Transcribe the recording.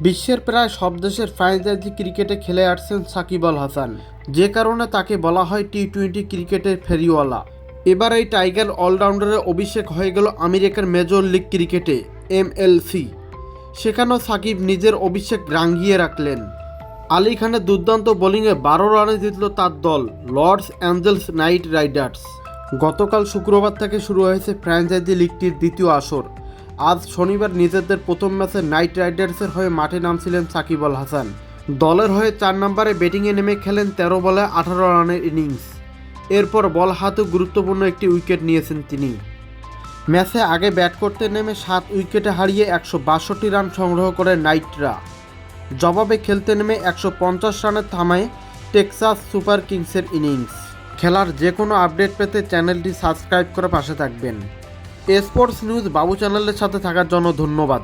বিশ্বের প্রায় সব দেশের ফ্র্যাঞ্চাইজি ক্রিকেটে খেলে আসছেন সাকিব আল হাসান। যে কারণে তাকে বলা হয় টি টোয়েন্টি ক্রিকেটের ফেরিওয়ালা। এবার এই টাইগার অলরাউন্ডারের অভিষেক হয়ে গেল আমেরিকার মেজর লিগ ক্রিকেটে এমএলসি সেখানেও সাকিব নিজের অভিষেক রাঙ্গিয়ে রাখলেন। আলী খানের দুর্দান্ত বোলিংয়ে বারো রানে জিতল তার দল লর্ডস অ্যাঞ্জেলস নাইট রাইডার্স। গতকাল শুক্রবার থেকে শুরু হয়েছে ফ্র্যাঞ্চাইজি লিগটির দ্বিতীয় আসর। আজ শনিবার নিজেদের প্রথম ম্যাচে নাইট রাইডার্সের হয়ে মাঠে নামছিলেন সাকিব আল হাসান। দলের হয়ে চার নম্বরে ব্যাটিংয়ে নেমে খেলেন তেরো বলে আঠারো রানের ইনিংস। এরপর বল হাতে গুরুত্বপূর্ণ একটি উইকেট নিয়েছেন তিনি। ম্যাচে আগে ব্যাট করতে নেমে সাত উইকেটে হারিয়ে একশো বাষট্টি রান সংগ্রহ করে নাইটরা। জবাবে খেলতে নেমে একশো পঞ্চাশ রানে থামায় টেক্সাস সুপার কিংসের ইনিংস। খেলার যে কোনো আপডেট পেতে চ্যানেলটি সাবস্ক্রাইব করে পাশে থাকবেন। স্পোর্টস নিউজ বাবু চ্যানেলের সাথে থাকার জন্য ধন্যবাদ।